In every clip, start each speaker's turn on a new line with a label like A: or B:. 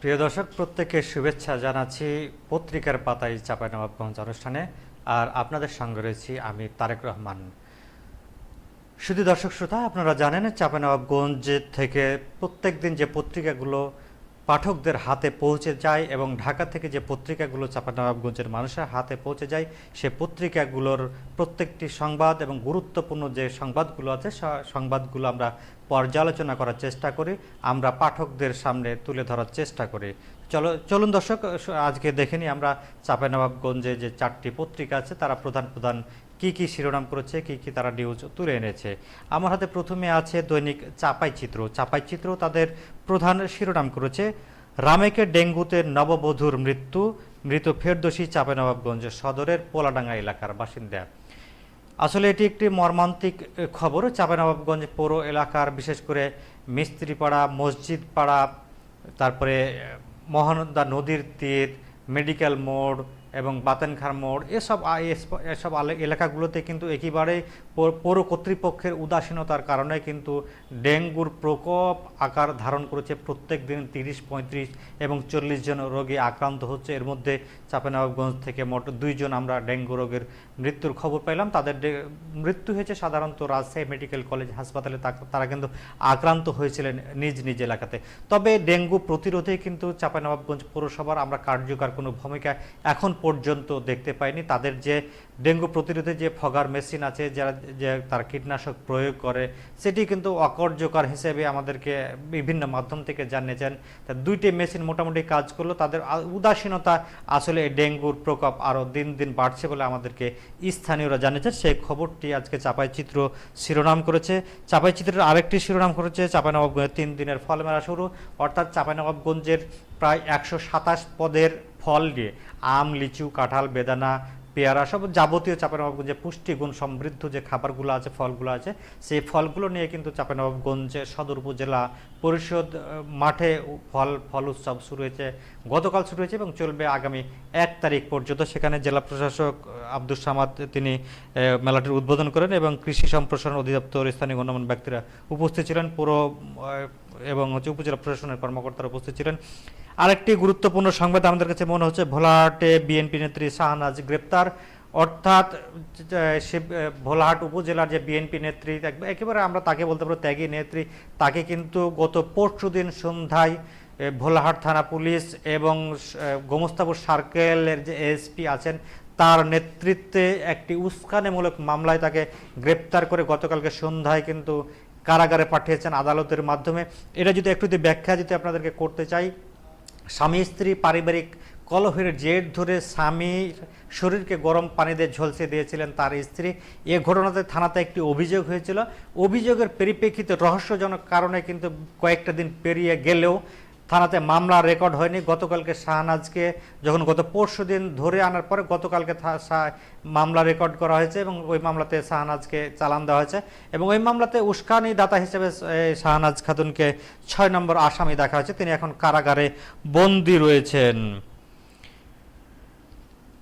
A: প্রিয় দর্শক, প্রত্যেককে শুভেচ্ছা জানাচ্ছি পত্রিকার পাতায় চাঁপাইনবাবগঞ্জ অনুষ্ঠানে। আর আপনাদের সঙ্গে রয়েছি আমি তারেক রহমান। শুধু দর্শক শ্রোতা আপনারা জানেন, চাঁপাইনবাবগঞ্জ থেকে প্রত্যেক দিন যে পত্রিকাগুলো পাঠকদের হাতে পৌঁছে যায় এবং ঢাকা থেকে যে পত্রিকাগুলো চাঁপাইনবাবগঞ্জের মানুষের হাতে পৌঁছে যায়, সে পত্রিকাগুলোর প্রত্যেকটি সংবাদ এবং গুরুত্বপূর্ণ যে সংবাদগুলো আছে সংবাদগুলো আমরা পর্যালোচনা করার চেষ্টা করি, আমরা পাঠকদের সামনে তুলে ধরার চেষ্টা করি। চলো, চলুন দর্শক, আজকে দেখে নিই আমরা চাঁপাইনবাবগঞ্জে যে চারটি পত্রিকা আছে, তারা প্রধান প্রধান কি কি শিরোনাম করেছে, কি কি তারা নিউজ তুলে এনেছে। আমার হাতে প্রথমে আছে দৈনিক চাপাই চিত্র চাপাই চিত্র তাদের প্রধান শিরোনাম করেছে, রামেকে ডেঙ্গুতে নববধূর মৃত্যু, মৃত ফেরদোষী চাঁপাইনবাবগঞ্জ সদরের পোলাডাঙ্গা এলাকার বাসিন্দা। আসলে এটি একটি মর্মান্তিক খবর। চাঁপাইনবাবগঞ্জ পৌর এলাকার বিশেষ করে মিস্ত্রিপাড়া মসজিদ পাড়া তারপরে মহানন্দা নদীর তীর, মেডিকেল মোড় এবং বাতেনখার মোড়, এসব এসব এলাকাগুলোতে কিন্তু একেবারে পৌর- কর্তৃপক্ষের উদাসীনতার কারণে কিন্তু ডেঙ্গুর প্রকোপ আকার ধারণ করেছে প্রত্যেক দিন তিরিশ, পঁয়ত্রিশ এবং চল্লিশ জন রোগী আক্রান্ত হচ্ছে। এর মধ্যে চাঁপাইনবাবগঞ্জ থেকে মোট দুইজন আমরা ডেঙ্গু রোগের মৃত্যুর খবর পেলাম তাদের মৃত্যু হয়েছে সাধারণত রাজশাহী মেডিকেল কলেজ হাসপাতালে তারা কিন্তু আক্রান্ত হয়েছিলেন নিজ নিজ এলাকাতে। তবে ডেঙ্গু প্রতিরোধে কিন্তু চাঁপাইনবাবগঞ্জ পৌরসভার আমরা কার্যকর কোনো ভূমিকা এখন পর্যন্ত দেখতে পাইনি। তাদের যে ডেঙ্গু প্রতিরোধে যে ফগার মেশিন আছে, যারা যে তার কীটনাশক প্রয়োগ করে, সেটি কিন্তু অকার্যকর হিসেবে আমাদেরকে বিভিন্ন মাধ্যম থেকে জানিয়েছেন। তা দুইটি মেশিন মোটামুটি কাজ করল। তাদের উদাসীনতা আসলে ডেঙ্গুর প্রকোপ আরও দিন দিন বাড়ছে বলে আমাদেরকে স্থানীয়রা জানিয়েছেন। সেই খবরটি আজকে চাপাই চিত্র শিরোনাম করেছে। চাপাই চিত্রের আরেকটি শিরোনাম করেছে চাপাইনবাবগঞ্জের তিন দিনের ফল মেলা শুরু। অর্থাৎ চাপাইনবাবগঞ্জের প্রায় একশো সাতাশ পদের ফল নিয়ে আম, লিচু, কাঁঠাল, বেদানা, পেয়ারা, সব যাবতীয় চাঁপাইনবাবগঞ্জে পুষ্টিগুণ সমৃদ্ধ যে খাবারগুলো আছে, ফলগুলো আছে, সেই ফলগুলো নিয়ে কিন্তু চাঁপাইনবাবগঞ্জে সদর উপজেলা পরিষদ মাঠে ফল ফল উৎসব শুরু হয়েছে, গতকাল শুরু হয়েছে এবং চলবে আগামী এক তারিখ পর্যন্ত। সেখানে জেলা প্রশাসক আব্দুল সামাদ, তিনি মেলাটির উদ্বোধন করেন এবং কৃষি সম্প্রসারণ অধিদপ্তর স্থানীয় গণ্যমান্য ব্যক্তিরা উপস্থিত ছিলেন। পুরো এবং হচ্ছে উপজেলা প্রশাসনের কর্মকর্তারা উপস্থিত ছিলেন। আরেকটি গুরুত্বপূর্ণ সংবাদ আমাদের কাছে মনে হচ্ছে, ভোলাহাটে বিএনপি নেত্রী শাহনাজ গ্রেপ্তার। অর্থাৎ সে ভোলাহাট উপজেলার যে বিএনপি নেত্রী, এক- একেবারে আমরা তাকে বলতে পারব ত্যাগী নেত্রী, তাকে কিন্তু গত পরশু দিন সন্ধ্যায় ভোলাহাট থানা পুলিশ এবং গোমস্তাপুর সার্কেলের যে এসপি আছেন, তার নেতৃত্বে একটি উস্কানিমূলক মামলায় তাকে গ্রেপ্তার করে গতকালকে সন্ধ্যায় কিন্তু কারাগারে পাঠিয়েছেন আদালতের মাধ্যমে। এটা যদি একটু যদি ব্যাখ্যা যদি আপনাদেরকে করতে চাই, স্বামী, স্ত্রী পারিবারিক কলহের জের ধরে স্বামীর শরীরকে গরম পানি দিয়ে ঝলসে দিয়েছিলেন তার স্ত্রী। এ ঘটনাতে থানাতে একটি অভিযোগ হয়েছিল। অভিযোগের পরিপ্রেক্ষিতে রহস্যজনক কারণে কিন্তু কয়েকটা দিন পেরিয়ে গেলেও থানাতে মামলা রেকর্ড হয়নি। গতকালকে শাহনাজকে যখন গত পরশু দিন ধরে আনার পরে গতকালকে মামলা রেকর্ড করা হয়েছে এবং ওই মামলাতে শাহনাজকে চালান দেওয়া হয়েছে এবং ওই মামলাতে উস্কানি দাতা হিসেবে শাহনাজ খাতুনকে ছয় নম্বর আসামি দেখা হয়েছে। তিনি এখন কারাগারে বন্দী রয়েছেন।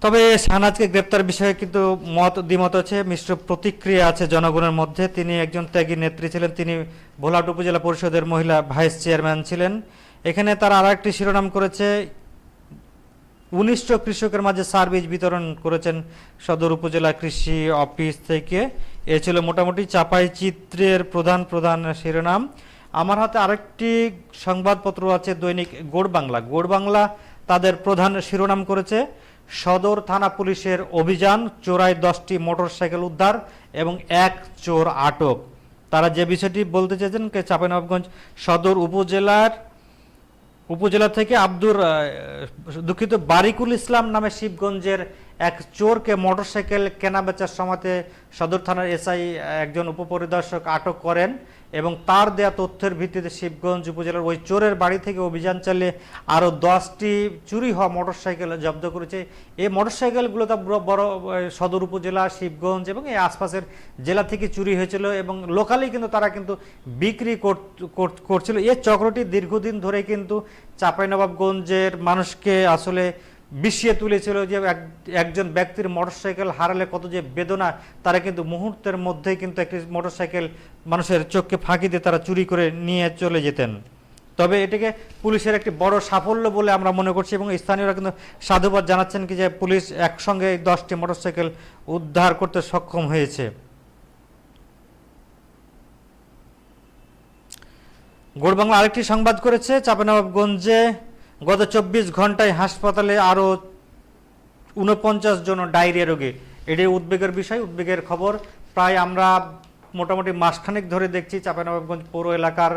A: তবে শাহনাজকে গ্রেপ্তার বিষয়ে কিন্তু মত দ্বিমত আছে, মিশ্র প্রতিক্রিয়া আছে জনগণের মধ্যে। তিনি একজন ত্যাগী নেত্রী ছিলেন। তিনি ভোলাট উপজেলা পরিষদের মহিলা ভাইস চেয়ারম্যান ছিলেন। এখানে তারা আর একটি শিরোনাম করেছে। উনিশশো কৃষকের মাঝে সার বীজ বিতরণ করেছেন সদর উপজেলা কৃষি অফিস থেকে। এ ছিল মোটামুটি চাপাই চিত্রের প্রধান প্রধান শিরোনাম। আমার হাতে আরেকটি সংবাদপত্র আছে দৈনিক গোড় বাংলা। গোড় বাংলা তাদের প্রধান শিরোনাম করেছে, সদর থানা পুলিশের অভিযান, চোরাই দশটি মোটরসাইকেল উদ্ধার এবং এক চোর আটক। তারা যে বিষয়টি বলতে চেয়েছেন চাঁপাইনবাবগঞ্জ সদর উপজেলার উপজেলা থেকে আব্দুর দুঃখিত, বারিকুল ইসলাম নামে শিবগঞ্জের এক চোরকে মোটরসাইকেল কেনাবেচার সময়তে সদর থানার এসআই একজন উপপরিদর্শক আটক করেন। এবং তার দেয়া তথ্যের ভিত্তিতে শিবগঞ্জ উপজেলার ওই চোরের বাড়ি থেকে অভিযান চালিয়ে আরও দশটি চুরি হওয়া মোটরসাইকেল জব্দ করেছে। এই মোটরসাইকেলগুলো তো বড় সদর উপজেলা, শিবগঞ্জ এবং এই আশপাশের জেলা থেকে চুরি হয়েছিল এবং লোকালি কিন্তু তারা কিন্তু বিক্রি কর- কর- করছিল। এই চক্রটি দীর্ঘদিন ধরে কিন্তু চাঁপাইনবাবগঞ্জের মানুষকে আসলে বিষিয়ে তুলেছিল যে এক- একজন ব্যক্তির মোটরসাইকেল হারালে কত যে বেদনা, তারা কিন্তু মুহূর্তের মধ্যেই কিন্তু একটি মোটরসাইকেল মানুষের চোখকে ফাঁকি দিয়ে তারা চুরি করে নিয়ে চলে যেতেন। তবে এটাকে পুলিশের একটি বড় সাফল্য বলে আমরা মনে করছি এবং স্থানীয়রা কিন্তু সাধুবাদ জানাচ্ছেন কি যে পুলিশ একসঙ্গে দশটি মোটরসাইকেল উদ্ধার করতে সক্ষম হয়েছে। গোড়বাংলা আরেকটি সংবাদ করেছে চাঁপানবাবগঞ্জে গত চব্বিশ ঘন্টায় হাসপাতালে আরও উনপঞ্চাশ জন ডায়রিয়া রোগী। এটাই উদ্বেগের বিষয়, উদ্বেগের খবর। প্রায় আমরা মোটামুটি মাসখানেক ধরে দেখছি চাঁপানবাবগঞ্জ পৌর এলাকার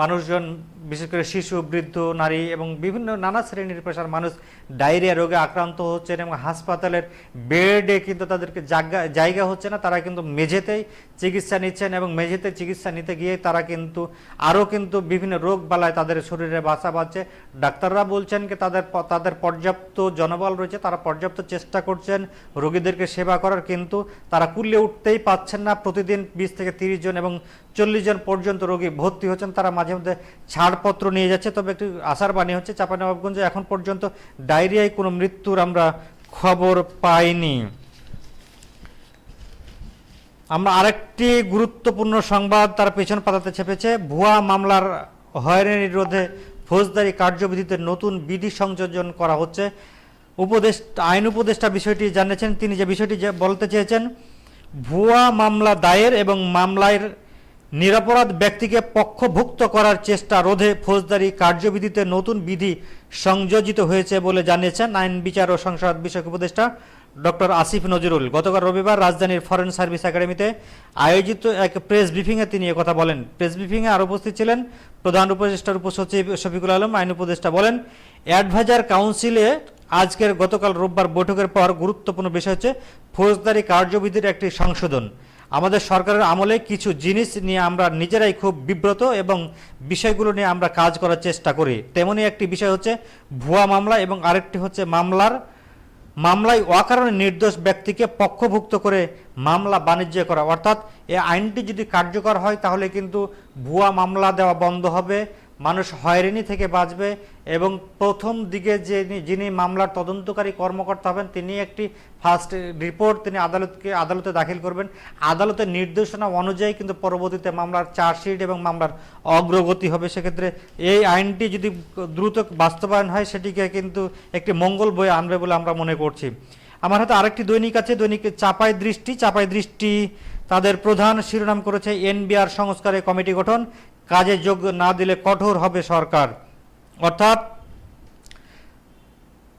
A: মানুষজন, বিশেষ করে শিশু, বৃদ্ধ, নারী এবং বিভিন্ন নানা শ্রেণির পেশার মানুষ ডায়রিয়া রোগে আক্রান্ত হচ্ছেন এবং হাসপাতালের বেডে কিন্তু তাদেরকে জায়গা জায়গা হচ্ছে না, তারা কিন্তু মেঝেতেই চিকিৎসা নিচ্ছেন এবং মেঝেতে চিকিৎসা নিতে গিয়ে তারা কিন্তু, আরও কিন্তু বিভিন্ন রোগ বালায় তাদের শরীরে বাসা বাঁধছে। ডাক্তাররা বলছেন কি, তাদের তাদের পর্যাপ্ত জনবল রয়েছে, তারা পর্যাপ্ত চেষ্টা করছেন রোগীদেরকে সেবা করার, কিন্তু তারা কুল্লে উঠতেই পাচ্ছেন না। প্রতিদিন বিশ থেকে তিরিশ জন এবং চল্লিশ জন পর্যন্ত রোগী ভর্তি হচ্ছেন তারা মাঝে মধ্যে ছাড়পত্র নিয়ে যাচ্ছে। তবে একটি আশার বাণী হচ্ছে, চাঁপানবাবগঞ্জে এখন পর্যন্ত ডায়রিয়ায় কোনো মৃত্যুর আমরা খবর পাইনি। আমরা আরেকটি গুরুত্বপূর্ণ সংবাদ তার পেছন পাতাতে ছেপেছে। ভুয়া মামলার হয়রানি রোধে ফৌজদারি কার্যবিধিতে নতুন বিধি সংযোজন করা হচ্ছে। উপদেশ আইন উপদেষ্টা বিষয়টি জানিয়েছেন। তিনি যে বিষয়টি বলতে চেয়েছেন, ভুয়া মামলা দায়ের এবং মামলার নিরাপরাধ ব্যক্তিকে পক্ষভুক্ত করার চেষ্টা রোধে ফৌজদারি কার্যবিধিতে নতুন বিধি সংযোজিত হয়েছে বলে জানিয়েছেন আইন বিচার ও সংসদ বিষয়ক উপদেষ্টা ডক্টর আসিফ নজরুল। গতকাল রবিবার রাজধানীর ফরেন সার্ভিস একাডেমিতে আয়োজিত এক প্রেস ব্রিফিংয়ে তিনি কথা বলেন। প্রেস ব্রিফিংয়ে আরও উপস্থিত ছিলেন প্রধান উপদেষ্টার উপসচিব শফিকুল আলম। আইন উপদেষ্টা বলেন, অ্যাডভাইজার কাউন্সিলে আজকের গতকাল রোববার বৈঠকের পর গুরুত্বপূর্ণ বিষয় হচ্ছে ফৌজদারি কার্যবিধির একটি সংশোধন। আমাদের সরকারের আমলে কিছু জিনিস নিয়ে আমরা নিজেরাই খুব বিব্রত এবং বিষয়গুলো নিয়ে আমরা কাজ করার চেষ্টা করি। তেমনই একটি বিষয় হচ্ছে ভুয়া মামলা এবং আরেকটি হচ্ছে মামলার, মামলায় অকারণে নির্দোষ ব্যক্তিকে পক্ষভুক্ত করে মামলা বাণিজ্য করা। অর্থাৎ এই আইনটি যদি কার্যকর হয় তাহলে কিন্তু ভুয়া মামলা দেওয়া বন্ধ হবে মানুষ হয়রানি থেকে বাঁচবে এবং প্রথম দিকে যে যিনি মামলার তদন্তকারী কর্মকর্তা হবেন, তিনি একটি ফার্স্ট রিপোর্ট তিনি আদালতকে, আদালতে দাখিল করবেন। আদালতের নির্দেশনা অনুযায়ী কিন্তু পরবর্তীতে মামলার চার্জশিট এবং মামলার অগ্রগতি হবে। সেক্ষেত্রে এই আইনটি যদি দ্রুত বাস্তবায়ন হয়, সেটিকে কিন্তু একটি মঙ্গল বয়ে আনবে বলে আমরা মনে করছি। আমার হাতে আরেকটি দৈনিক আছে, দৈনিক চাপাই দৃষ্টি। চাপাই দৃষ্টি, তাদের প্রধান শিরোনাম করেছে এনবিআর সংস্কারে কমিটি গঠন। কাজে যোগ না দিলে কঠোর হবে সরকার। অর্থাৎ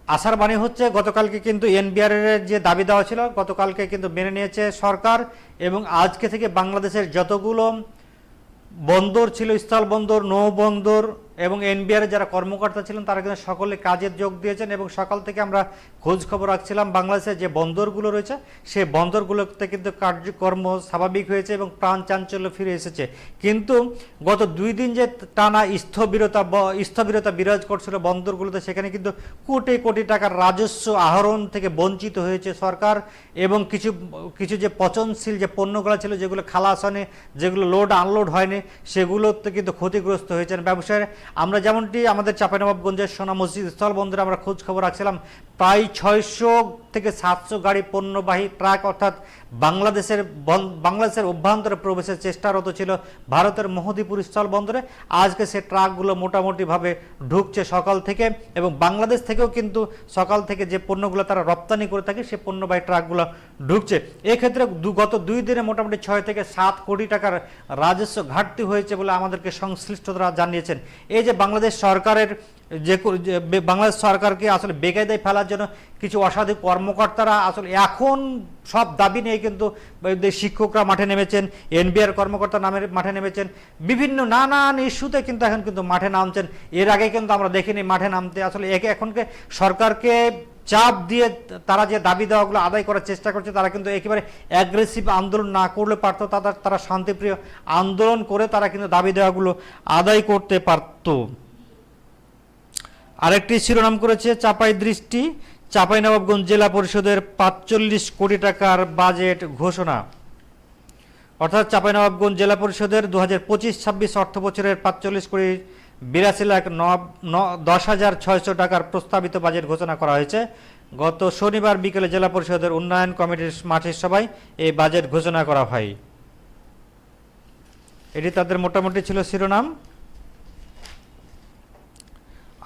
A: আশার বাণী হচ্ছে, গতকালকে কিন্তু এনবিআর এর যে দাবি দেওয়া ছিল, গতকালকে কিন্তু মেনে নিয়েছে সরকার এবং আজকে থেকে বাংলাদেশের যতগুলো বন্দর ছিল, স্থল বন্দর, নৌ বন্দর এবং এনবিআর যারা কর্মকর্তা ছিলেন, তারা কিন্তু সকলে কাজে যোগ দিয়েছেন এবং সকাল থেকে আমরা খোঁজ খবর রাখছিলাম বাংলাদেশের যে বন্দরগুলো রয়েছে, সেই বন্দরগুলোতে কিন্তু কার্যকর্ম স্বাভাবিক হয়েছে এবং প্রাণ চাঞ্চল্য ফিরে এসেছে। কিন্তু গত দুই দিন যে টানা স্থবিরতা স্থবিরতা বিরাজ করছিল বন্দরগুলোতে, সেখানে কিন্তু কোটি কোটি টাকার রাজস্ব আহরণ থেকে বঞ্চিত হয়েছে সরকার এবং কিছু কিছু যে পচনশীল যে পণ্যগুলো ছিল, যেগুলো খালাস হয়নি, যেগুলো লোড আনলোড হয়নি, সেগুলোতে কিন্তু ক্ষতিগ্রস্ত হয়েছেন ব্যবসায় আমরা যেমনটি আমাদের চাপানবাবগঞ্জের সোনা মসজিদ স্থল বন্দরে আমরা খোঁজ খবর রাখছিলাম প্রায় ছয়শো থেকে সাতশো গাড়ি পণ্যবাহী ট্রাক অর্থাৎ বাংলাদেশের বাংলাদেশের অভ্যন্তরে প্রবেশের চেষ্টারত ছিল ভারতের মোহদীপুর স্থল বন্দরে। আজকে সে ট্রাকগুলো মোটামুটিভাবে ঢুকছে সকাল থেকে এবং বাংলাদেশ থেকেও কিন্তু সকাল থেকে যে পণ্যগুলো তারা রপ্তানি করে থাকে, সে পণ্যবাহী ট্রাকগুলো ঢুকছে। এক্ষেত্রে গত দুই দিনে মোটামুটি ছয় থেকে সাত কোটি টাকার রাজস্ব ঘাটতি হয়েছে বলে আমাদেরকে সংশ্লিষ্টরা জানিয়েছেন। এই যে বাংলাদেশ সরকারের যে বাংলাদেশ সরকারকে আসলে বেকায়দায় ফেলার জন্য কিছু অসাধু কর্মকর্তারা আসলে এখন সব দাবি নিয়ে কিন্তু শিক্ষকরা মাঠে নেমেছেন, এনবিআর কর্মকর্তা নামের মাঠে নেমেছেন, বিভিন্ন নানান ইস্যুতে কিন্তু এখন কিন্তু মাঠে নামছেন। এর আগে কিন্তু আমরা দেখিনি মাঠে নামতে। আসলে একে এখনকে সরকারকে চাপ দিয়ে তারা যে দাবি দেওয়াগুলো আদায় করার চেষ্টা করছে, তারা কিন্তু একেবারে অ্যাগ্রেসিভ আন্দোলন না করলে পারতো তারা তারা শান্তিপ্রিয় আন্দোলন করে তারা কিন্তু দাবি দেওয়াগুলো আদায় করতে পারতো। আরেকটি শিরোনাম করেছে চাপাই দৃষ্টি, চাঁপাইনবাবগঞ্জ জেলা পরিষদের পাঁচচল্লিশ কোটি টাকার বাজেট ঘোষণা। অর্থাৎ চাঁপাইনবাবগঞ্জ জেলা পরিষদের দু হাজার পঁচিশ, ছাব্বিশ অর্থ বছরের পাঁচচল্লিশ কোটি বিরাশি লাখ দশ হাজার ছয়শো টাকার প্রস্তাবিত বাজেট ঘোষণা করা হয়েছে। গত শনিবার বিকেলে জেলা পরিষদের উন্নয়ন কমিটির মাঠের সভায় এই বাজেট ঘোষণা করা হয়। এটি তাদের মোটামুটি ছিল শিরোনাম।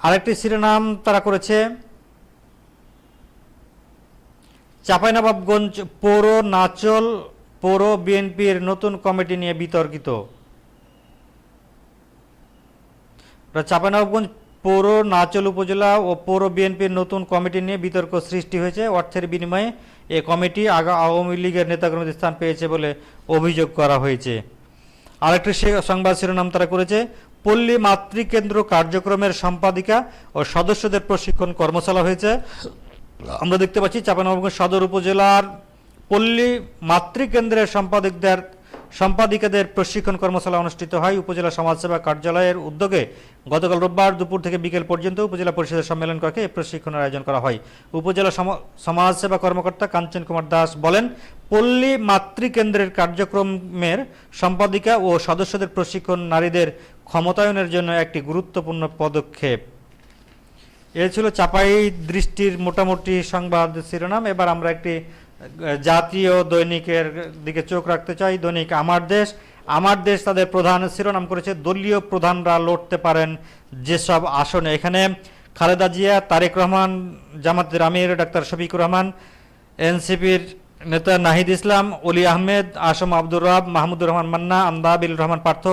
A: আরেকটি শিরোনাম তারা করেছে। চাঁপাইনবাবগঞ্জ পৌর নাচল, পৌর বিএনপির নতুন কমিটি নিয়ে বিতর্কিত। চাঁপাইনবাবগঞ্জ পৌর নাচল উপজেলা ও পৌর বিএনপির নতুন কমিটি নিয়ে বিতর্ক সৃষ্টি হয়েছে। অর্থের বিনিময়ে এ কমিটি আগা আওয়ামী লীগের নেতাকর্মীদের স্থান পেয়েছে বলে অভিযোগ করা হয়েছে। আরেকটি সংবাদ শিরোনাম তারা করেছে পল্লী মাতৃকেন্দ্র কার্যক্রমের সম্পাদিকা ও সদস্যদের প্রশিক্ষণ কর্মশালা হয়েছে। আমরা দেখতে পাচ্ছি চাঁপাইনবাবগঞ্জ সদর উপজেলার পল্লী মাতৃকেন্দ্রের সম্পাদকদের, সম্পাদিকাদের প্রশিক্ষণ কর্মশালা অনুষ্ঠিত হয়। উপজেলা সমাজসেবা কার্যালয়ের উদ্যোগে গতকাল রোববার দুপুর থেকে বিকেল পর্যন্ত উপজেলা পরিষদের সম্মেলন কক্ষে এই প্রশিক্ষণের আয়োজন করা হয়। উপজেলা সম- সমাজসেবা কর্মকর্তা কাঞ্চন কুমার দাস বলেন, পল্লী মাতৃকেন্দ্রের কার্যক্রমের সম্পাদিকা ও সদস্যদের প্রশিক্ষণ নারীদের ক্ষমতায়নের জন্য একটি গুরুত্বপূর্ণ পদক্ষেপ। এ ছিল চাপাই দৃষ্টির মোটামুটি সংবাদ শিরোনাম। এবার আমরা একটি জাতীয় দৈনিকের দিকে চোখ রাখতে চাই। দৈনিক আমার দেশ। আমার দেশ তাদের প্রধান শিরোনাম করেছে, দলীয় প্রধানরা লড়তে পারেন যেসব আসনে। এখানে খালেদা জিয়া, তারেক রহমান জামাতের আমির, ডাক্তার শফিকুর রহমান, এনসিপির নেতা নাহিদ ইসলাম, অলি আহমেদ, আসম আব্দুর রব, মাহমুদুর রহমান মান্না আমদাবিল রহমান পার্থ,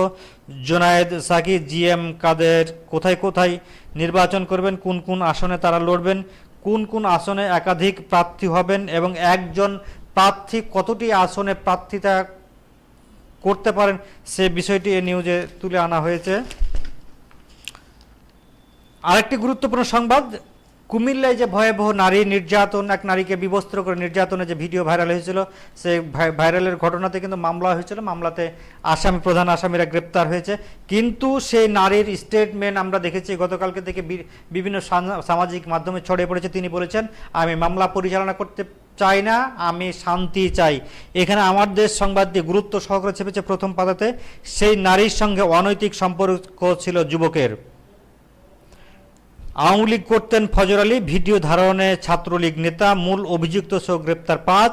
A: জোনায়েদ সাকি জি এম কাদের কোথায় কোথায় নির্বাচন করবেন, কোন কোন আসনে তারা লড়বেন, কোন কোন আসনে একাধিক প্রার্থী হবেন এবং একজন প্রার্থী কতটি আসনে প্রার্থিতা করতে পারেন, সে বিষয়টি এ নিউজে তুলে আনা হয়েছে। আরেকটি গুরুত্বপূর্ণ সংবাদ কুমিল্লায় যে ভয়াবহ নারী নির্যাতন, এক নারীকে বিবস্ত্র করে নির্যাতনের যে ভিডিও ভাইরাল হয়েছিল সে ভাই- ভাইরালের ঘটনাতে কিন্তু মামলা হয়েছিল। মামলাতে আসামি, প্রধান আসামিরা গ্রেপ্তার হয়েছে। কিন্তু সেই নারীর স্টেটমেন্ট আমরা দেখেছি, গতকালকে থেকে বিভিন্ন সামাজিক মাধ্যমে ছড়িয়ে পড়েছে। তিনি বলেছেন, আমি মামলা পরিচালনা করতে চাই না, আমি শান্তি চাই। এখানে আমার দেশ সংবাদটি গুরুত্ব সহকারে চেপেছে প্রথম পাতাতে, সেই নারীর সঙ্গে অনৈতিক সম্পর্ক ছিল যুবকের। আওয়ামী লীগ করতেন ফজর আলী, ভিডিও ধারণে ছাত্রলীগ নেতা, মূল অভিযুক্ত সহ গ্রেপ্তার পাঁচ,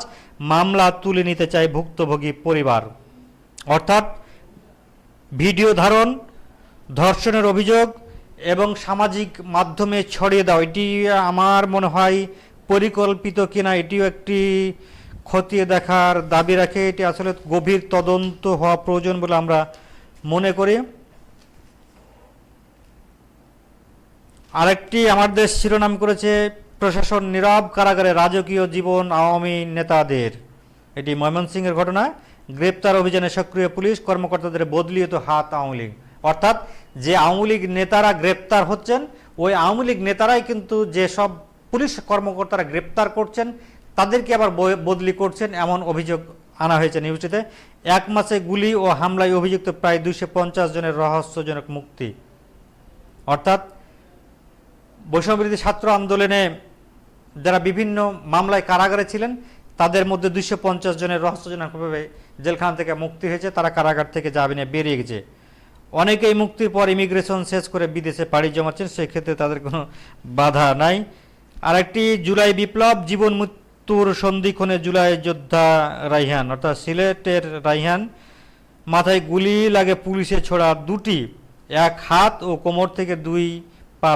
A: মামলা তুলে নিতে চায় ভুক্তভোগী পরিবার। অর্থাৎ ভিডিও ধারণ, ধর্ষণের অভিযোগ এবং সামাজিক মাধ্যমে ছড়িয়ে দাও এটি আমার মনে হয় পরিকল্পিত কিনা, এটিও একটি খতিয়ে দেখার দাবি রাখে। এটি আসলে গভীর তদন্ত হওয়া প্রয়োজন বলে আমরা মনে করি। আরেকটি আমার দেশ শিরোনাম করেছে প্রশাসন নীরব কারাগারে রাজকীয় জীবন আওয়ামী নেতাদের। এটি ময়মনসিংহের ঘটনা। গ্রেপ্তার অভিযানে সক্রিয় পুলিশ কর্মকর্তাদের বদলিয়ে তো হাত আওয়ামী লীগ। অর্থাৎ যে আওয়ামী লীগ নেতারা গ্রেপ্তার হচ্ছেন, ওই আওয়ামী লীগ নেতারাই কিন্তু যেসব পুলিশ কর্মকর্তারা গ্রেপ্তার করছেন, তাদেরকে আবার বদলি করছেন এমন অভিযোগ আনা হয়েছে নিউজটিতে। এক মাসে গুলি ও হামলায় অভিযুক্ত প্রায় দুইশো পঞ্চাশ জনের রহস্যজনক মুক্তি। অর্থাৎ বৈষম্যবিরোধী ছাত্র আন্দোলনে যারা বিভিন্ন মামলায় কারাগারে ছিলেন, তাদের মধ্যে দুইশো পঞ্চাশ জনের রহস্যজনকভাবে জেলখানা থেকে মুক্তি হয়েছে, তারা কারাগার থেকে জামিনে বেরিয়ে গেছে। অনেকেই মুক্তির পর ইমিগ্রেশন শেষ করে বিদেশে পাড়ি জমাচ্ছেন, সেক্ষেত্রে তাদের কোনো বাধা নাই। আরেকটি জুলাই বিপ্লব, জীবন মৃত্যুর সন্ধিক্ষণে জুলাই যোদ্ধা রাইহান, অর্থাৎ সিলেটের রাইহান, মাথায় গুলি লাগে পুলিশে ছোড়া দুটি, এক হাত ও কোমর থেকে দুই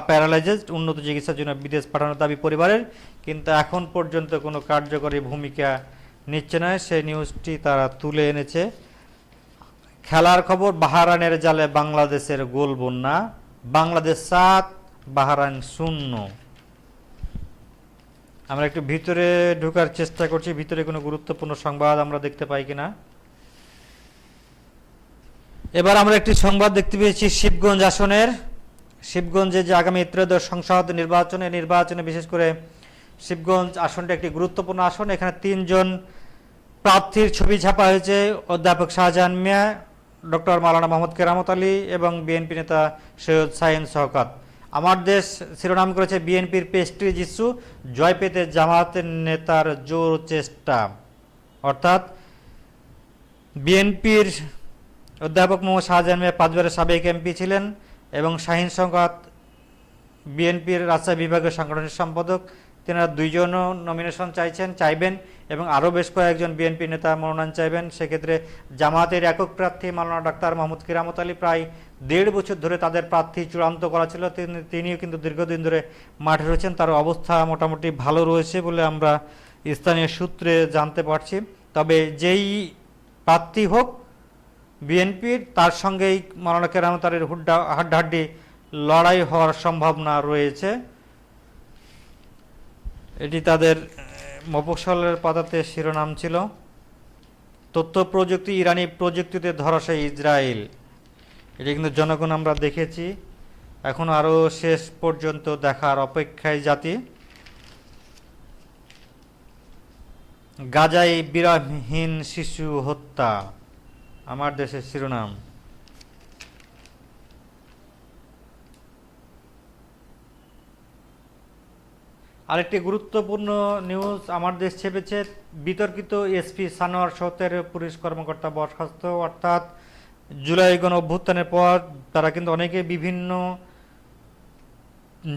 A: প্যারালাইজড, উন্নত চিকিৎসার জন্য বিদেশ পাঠানোর দাবি পরিবারের, কিন্তু এখন পর্যন্ত কোনো কার্যকরী ভূমিকা নিচ্ছে না। সেই নিউজটি তারা তুলে এনেছে। খেলার খবর বাহারানের জালে বাংলাদেশের গোল বন্যা। বাংলাদেশ সাত বাহারান শূন্য। আমরা একটু ভিতরে ঢোকার চেষ্টা করছি। ভিতরে কোনো গুরুত্বপূর্ণ সংবাদ আমরা দেখতে পাই কিনা? এবার আমরা একটি সংবাদ দেখতে পেয়েছি শিবগঞ্জ আসনের। শিবগঞ্জে যে আগামী ত্রয়োদশ সংসদ নির্বাচনে নির্বাচনে বিশেষ করে শিবগঞ্জ আসনটা একটি গুরুত্বপূর্ণ আসন, এখানে তিনজন প্রার্থীর ছবি ছাপা হয়েছে। অধ্যাপক শাহজাহান মিয়া, ডক্টর মালানা মোহাম্মদ কেরামত আলী এবং বিএনপি নেতা সৈয়দ সাইন সহকাত আমার দেশ শিরোনাম করেছে বিএনপির পেস্ট্রি জিসু জয় পেতে জামাতের নেতার জোর চেষ্টা। অর্থাৎ বিএনপির অধ্যাপক মোহাম্মদ শাহজাহান মিয়া পাঁচবারের সাবেক এমপি ছিলেন। এবং শাহিন সংঘাত বিএনপির রাজশাহী বিভাগের সাংগঠনিক সম্পাদক, তেনারা দুইজনও নমিনেশন চাইছেন, চাইবেন এবং আরও বেশ কয়েকজন বিএনপি নেতা মনোনয়ন চাইবেন। সেক্ষেত্রে জামাতের একক প্রার্থী মাওলানা ডাক্তার মোহাম্মদ কিরামত আলী প্রায় দেড় বছর ধরে তাদের প্রার্থী চূড়ান্ত করা ছিল। তিনি তিনিও কিন্তু দীর্ঘদিন ধরে মাঠে রয়েছেন। তার অবস্থা মোটামুটি ভালো রয়েছে বলে আমরা স্থানীয় সূত্রে জানতে পারছি। তবে যেই প্রার্থী হোক বিএনপির তার সঙ্গেই মাওলানা কেরামত আলীর হুড্ডা হাড্ডাহাড্ডি লড়াই হওয়ার সম্ভাবনা রয়েছে। এটি তাদের মফসলের পাতাতে শিরোনাম ছিল, তথ্য প্রযুক্তি, ইরানি প্রযুক্তিতে ধরাশায়ী ইসরায়েল। এটি কিন্তু জনগণ আমরা দেখেছি, এখন আরও শেষ পর্যন্ত দেখার অপেক্ষায় জাতি। গাজায় বিরামহীন শিশু হত্যা। আমার দেশের শিরোনাম। আরেকটি গুরুত্বপূর্ণ নিউজ আমার দেশ ছেপেছে। বিতর্কিত এসপি সানোয়ার সৌতের পুলিশ কর্মকর্তা বরখাস্ত। অর্থাৎ জুলাই গণ অভ্যুত্থানের পর তারা কিন্তু অনেকে বিভিন্ন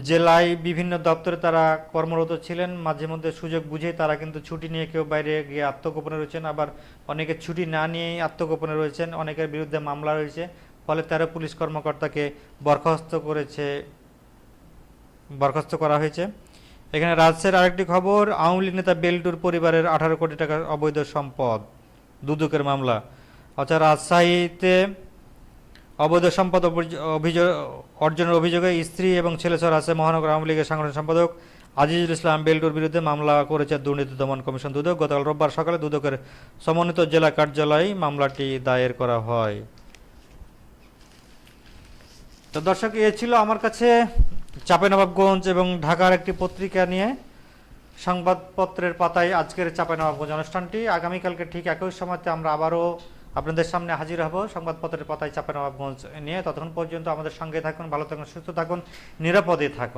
A: জেলায় বিভিন্ন দপ্তরে তারা কর্মরত ছিলেন। মাঝে মধ্যে সুযোগ বুঝে তারা কিন্তু ছুটি নিয়ে কেউ বাইরে গিয়ে আত্মগোপনে রয়েছেন। আবার অনেকে ছুটি না নিয়েই আত্মগোপনে রয়েছেন। অনেকের বিরুদ্ধে মামলা রয়েছে। ফলে তেরো পুলিশ কর্মকর্তাকে বরখাস্ত করেছে, বরখাস্ত করা হয়েছে। এখানে রাজশাহীর আরেকটি খবর, আওয়ামী লীগ নেতা বেল্টুর পরিবারের আঠারো কোটি টাকার অবৈধ সম্পদ, দুদকের মামলা। অর্থাৎ রাজশাহীতে অবৈধ সম্পদ অভিযোগ অর্জনের অভিযোগে স্ত্রী এবং ছেলেসর আছে মহানগর আওয়ামী লীগের সাংগঠনিক সম্পাদক আজিজুল ইসলাম বেল্টুর বিরুদ্ধে মামলা করেছে দুর্নীতি দমন কমিশন দুদক। গতকাল রোববার সকালে দুদকের সমন্বিত জেলা কার্যালয়ে মামলাটি দায়ের করা হয়। তো দর্শক, এ ছিল আমার কাছে চাঁপাইনবাবগঞ্জ এবং ঢাকার একটি পত্রিকা নিয়ে। সংবাদপত্রের পাতায় আজকের চাঁপাইনবাবগঞ্জ অনুষ্ঠানটি। আগামীকালকে ঠিক একই সময়তে আমরা আবারও আপনাদের সামনে হাজির হব। সংবাদপত্রের পাতায় চাঁপাইনবাবগঞ্জ নিয়ে। ততক্ষণ পর্যন্ত আমাদের সঙ্গে থাকুন, ভালো থাকুন, সুস্থ থাকুন, নিরাপদে থাকুন।